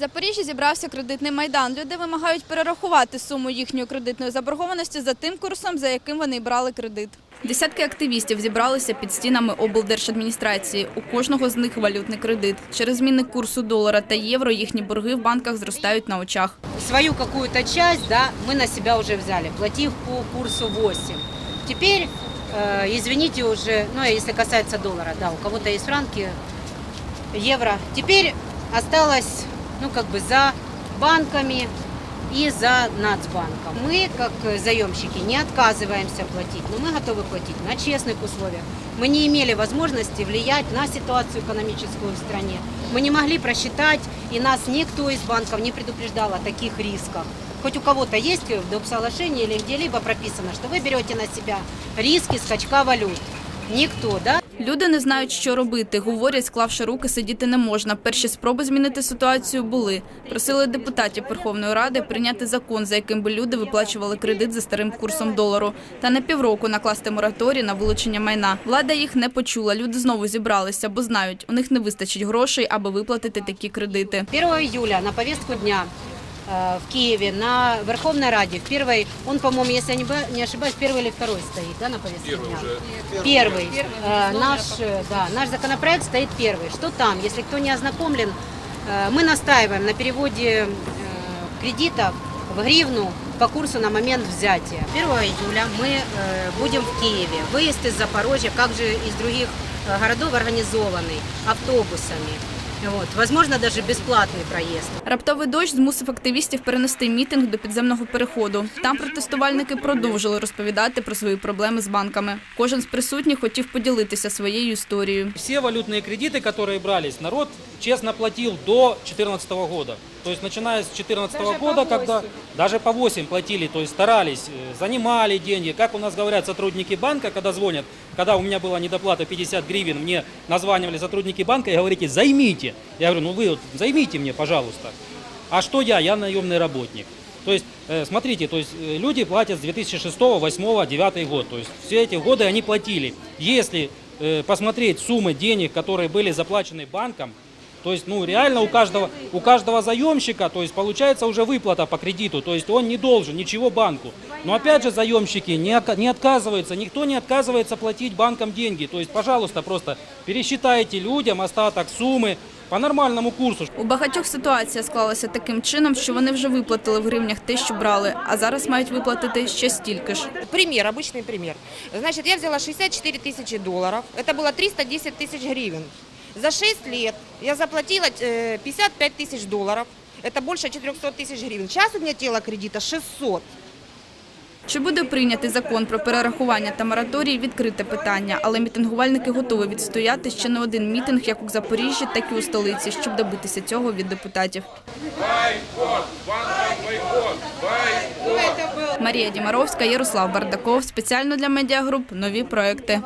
В Запоріжжі зібрався кредитний майдан. Люди вимагають перерахувати суму їхньої кредитної заборгованості за тим курсом, за яким вони брали кредит. Десятки активістів зібралися під стінами облдержадміністрації. У кожного з них валютний кредит. Через зміни курсу долара та євро їхні борги в банках зростають на очах. свою какую-то часть, да, мы на себя уже взяли, платив по курсу 8. Теперь, э, извините уже, ну, если касается доллара, да, у кого-то есть франки, евро. Теперь осталось, ну, как бы за банками и за Нацбанком. Мы, как заемщики, не отказываемся платить, но мы готовы платить на честных условиях. Мы не имели возможности влиять на ситуацию экономическую в стране. Мы не могли просчитать, и нас никто из банков не предупреждал о таких рисках. Хоть у кого-то есть в доп. соглашении или где-либо прописано, что вы берете на себя риски скачка валют. Никто, да? Люди не знають, що робити. Говорять, склавши руки, сидіти не можна. Перші спроби змінити ситуацію були. Просили депутатів Верховної Ради прийняти закон, за яким би люди виплачували кредит за старим курсом долару. Та на півроку накласти мораторій на вилучення майна. Влада їх не почула. Люди знову зібралися, бо знають, у них не вистачить грошей, аби виплатити такі кредити. 1 июля на повестку дня в Киеве на Верховной Раде, в первой, он, по-моему, если я не ба- не ошибаюсь, первый или второй стоит, да, на повестке дня? Первый. Э, Наш, э, да, наш законопроект стоит первый. Что там, если кто не ознакомлен, э, мы настаиваем на переводе э, кредитов в гривну по курсу на момент взятия. 1 июля мы э, будем в Киеве. Выезд из Запорожья, как же из других э, городов организованный автобусами. Вот. Возможно, даже бесплатный проезд. Раптовий дощ змусив активістів перенести мітинг до підземного переходу. Там протестувальники продовжили розповідати про свої проблеми з банками. Кожен з присутніх хотів поділитися своєю історією. Все валютные кредиты, которые брались, народ честно платил до 2014 года. То есть начиная с 2014 года, когда даже по 8 платили, то есть старались, э, занимали деньги. Как у нас говорят сотрудники банка, когда звонят, когда у меня была недоплата 50 гривен, мне названивали сотрудники банка и говорите, займите. Я говорю, ну вы вот займите мне, пожалуйста. А что я? Я наемный работник. То есть, э, смотрите, то есть э, люди платят с 2006, 2008, 2009 год. То есть все эти годы они платили. Если э, посмотреть суммы денег, которые были заплачены банком, то есть, ну, реально у каждого, у каждого заемщика, то есть, получается уже выплата по кредиту, то есть, он не должен ничего банку. Но опять же, заемщики не, не отказываются, никто не отказывается платить банкам деньги. То есть, пожалуйста, просто пересчитайте людям остаток суммы по нормальному курсу. У багатьох ситуація склалася таким чином, що вони вже виплатили в гривнях те, що брали, а зараз мають виплатити ще стільки ж. Пример, обычный пример. Значит, я взяла 64 тысячи долларов. Это было 310 тысяч гривен. За 6 лет я заплатила э, 55 тысяч долларов. Это больше 400 тысяч гривен. Сейчас у меня тело кредита 600. Чи буде прийнятий закон про перерахування та мораторій – відкрите питання, але мітингувальники готові відстояти ще не один мітинг, як у Запоріжжі, так і у столиці, щоб добитися цього від депутатів. Марія Дімаровська, Ярослав Бардаков. Спеціально для медіагруп. Нові проекти.